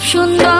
খুব সুন্দর।